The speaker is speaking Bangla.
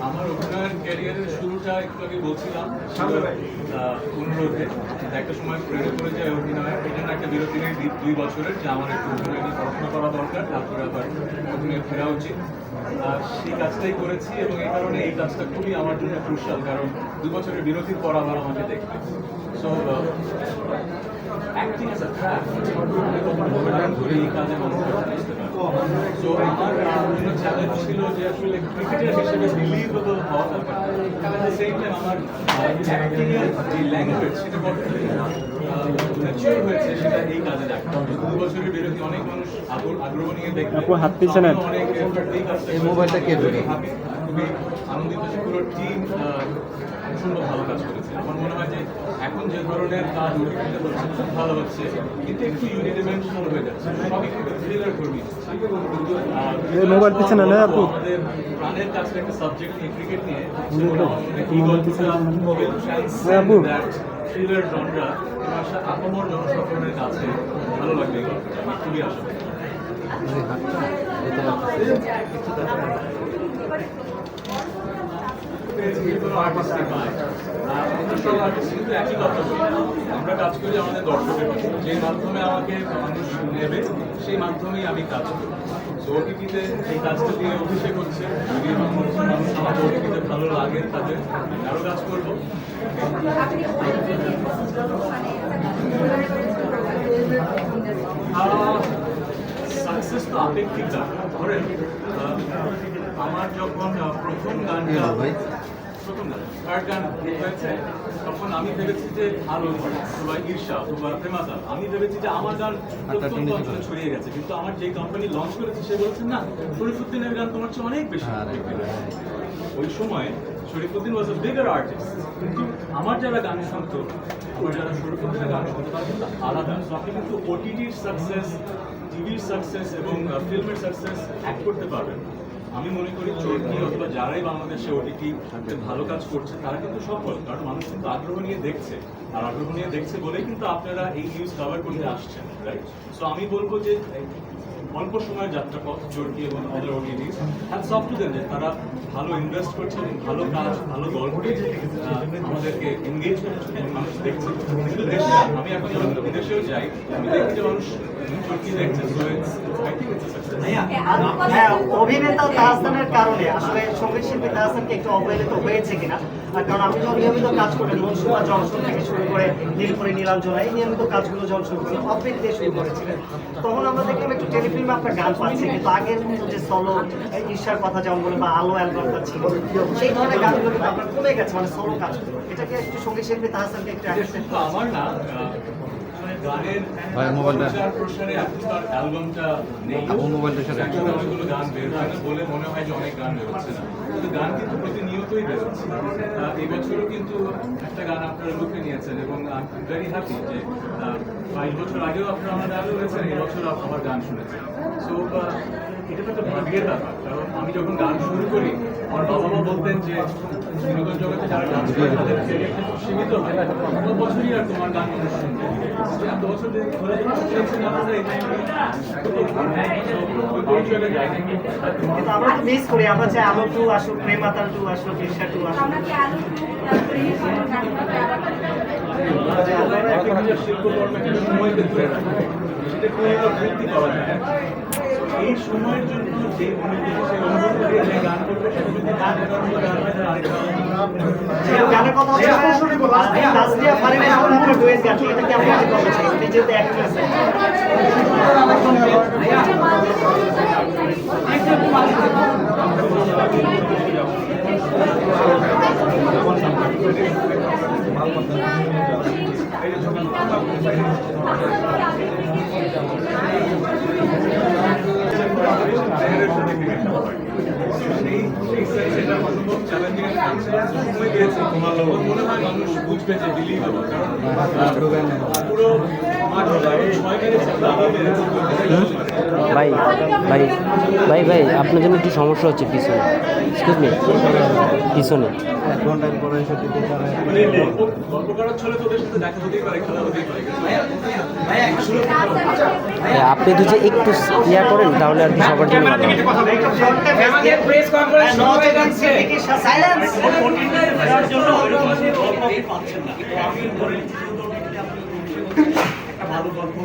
আমার অভিনয়ের ক্যারিয়ারের শুরুটা একটু আগে বলছিলাম আহ, অনুরোধে। একটা সময় প্রেরণ করে যায় অভিনয় এটা একটা বিরতি নেই দুই- বছরের যে আমার একটু অভিনয় নিয়ে পড়াশোনা করা দরকার তারপরে আবার অভিনয় ফেরা উচিত। সেই কাজটাই করেছি এবং এই কারণে এই কাজটা খুবই আমার জন্য ক্রুশাল কারণ দুই বছরের বিরতির পর আবার আমাকে so acting as a craft করে এই কাজে মানুষ বুঝতে পারে। সো আমার জন্য চ্যালেঞ্জ ছিল যে আসলে ক্রিকেটার হিসেবে বিলিভেবল হওয়া দরকার। অ্যাট টাইম আমার অ্যাক্টিং যে ল্যাঙ্গুয়েজ সেটা বর্তমানে ম্যাচিউর হয়েছে সেটা এই কাজে দেখা দু বছরের বিরতি অনেক মানুষ আগ্রহ- নিয়ে দেখবে আপু, হাত পিছনে। অনেক এই এই মোবাইলটা কে happy, খুবই আনন্দিত যে পুরো টিম ভালো কাজ করেছে। আমার মনে হয় যে এখন যে ধরনের কাজ হচ্ছে খুব ভালো হচ্ছে। কিন্তু একটু হয়ে যাচ্ছে। সবই কিন্তু থ্রিলার কর্মী এই মোবাইল পিছনে নেই আপু। আমাদের প্রাণের কাছে একটা সাবজেক্ট নিয়ে ক্রিকেট নিয়ে মোবাইল পিছনে আপু। থ্রিলার জনরা আপামর জনসাধারণের কাছে ভালো লাগবে খুবই আশা। আমরা কাজ করি আমাদের দর্শকের যে মাধ্যমে আমাকে মানুষ নেবে সেই মাধ্যমেই আমি কাজ করি তো ওটিপিতে এই কাজটা দিয়ে অভিষেক হচ্ছে যদি ওটিপিতে ভালো লাগে তাদের আরও কাজ করব সাকসেস তো আপেক্ষিক ব্যাপার ধরেন আমার যখন প্রথম গানটা প্রথম গান থার্ড গান হয়েছে তখন আমি ভেবেছি যে আলো অথবা ঈর্ষা অথবা প্রেমাদা আমি ভেবেছি যে আমার গান প্রত্যন্ত অঞ্চলে ছড়িয়ে গেছে। কিন্তু আমার যে কোম্পানি লঞ্চ করেছে সে বলেছেন না শরীফুদ্দিনের গান তোমার চেয়ে অনেক বেশি ওই সময় Sharifuddin was a bigger artist কিন্তু আমার যারা গান শুনতো আমার যারা শরীফুদ্দিনের গান শুনতো তারা কিন্তু আলাদা। আপনি কিন্তু ওটিটির সাকসেস টিভির সাকসেস এবং ফিল্মের সাকসেস এক করতে পারবেন। আমি মনে করি চর্কি অথবা যারাই বাংলাদেশে ওটিটি ভালো কাজ করছে, তারা কিন্তু সফল। কারণ মানুষ কিন্তু আগ্রহ নিয়ে দেখছে। আর আগ্রহ নিয়ে দেখছে বলেই কিন্তু আপনারা এই নিউজ কভার করতে আসছেন রাইট সো আমি বলব যে অল্প সময়ের যাত্রাপথ জর্কি এবং other OTT hats off to them যে তারা ভালো ইনভেস্ট করছে এবং ভালো কাজ, ভালো গল্প আমাদেরকে এনগেজ করছে মানুষ দেখছে। কিন্তু দেশে, আমি এখন যখন বিদেশেও যাই, আমি দেখি যে মানুষ জর্কি দেখছে so I think it's success হ্যাঁ অভিনেতা তাহসানের কারণে আসলে সংগীত শিল্পী তাহসানকে একটু অবহেলিত হয়েছে কিনা, আর কারণ আমি যখন নিয়মিত কাজ করি, মনসুমা জনসন থেকে শুরু করে নীলপুরি নীলাঞ্জনা এই নিয়মিত কাজগুলো যখন শুরু করি অফিস দিয়ে শুরু করেছিলেন। তখন আমরা দেখলাম একটু টেলিফিল্মে আপনার গান পাচ্ছি, কিন্তু আগের যে সলো ঈর্ষার কথা যেমন বলে বা আলো অ্যালবামটা ছিল, সেই ধরনের গানগুলো কিন্তু আপনার কমে গেছে মানে সলো কাজগুলো এটাকে একটু সংগীত শিল্পী তাহসানকে একটু আমার না গানের মোবাইলটা- প্রসারে এখন তার অ্যালবামটা নেই। আপু, মোবাইলটা সাথে অনেকগুলো গান বের হয় না বলে মনে হয় যে অনেক গান বেরোচ্ছে না। কিন্তু গান কিন্তু প্রতিনিয়তই বেরোচ্ছে এই বছরও কিন্তু একটা গান আপনারা লুকে নিয়েছেন এবং ভেরি হ্যাপি যে বাইশ বছর আগেও আপনারা আমার গান রয়েছেন এই বছর আমার গান শুনেছেন। সো এটা তো একটা ভাগ্যের ব্যাপার কারণ আমি যখন গান শুরু করি আমার বাবা মা বলতেন যে বিনোদন জগতে যারা গান করে তাদের ক্যারিয়ারটা সীমিত হয়। কত বছরই আর তোমার গান মানুষ শুনবে এত বছর ধরে শুনেছেন আপনারা এটাই আমরা মিস করি আমরা চাই আলো টু আসুক প্রেমাতাল টু আসুক ঈর্ষা টু আসুক। আমরা কি আলু তারপরে গানগুলো একটা নিজের একটা সময়কে ধরে রাখে সেটা পুনরাবৃত্তি করা যায় এই সময়ের জন্য যে অনুভূতি সেই অনুভূতি দিয়ে যে গান করবে সেটা যদি গান করার মতো গান হয় তাহলে গানের গান এটা কি আপনি সেই সেই সেটা অসম্ভব চ্যালেঞ্জিং মনে হয় মানুষ বুঝবে যে বিলিভ হবে কারণ পুরো ভাই ভাই ভাই ভাই আপনার জন্য একটু সমস্যা হচ্ছে পিছনে? এক্সকিউজ মি পিছনে। এক ঘণ্টার পরে এসে দিতে পারে। গল্প গল্প করার ছলে তোদের সাথে দেখা হতেই পারে খেলা হতেই পারে ভাই, আপনি একটু ইয়া করেন তাহলে আর কি সবার জন্য ভালো জন্য পাচ্ছেন না। আমি ধরে একটা ভালো গল্প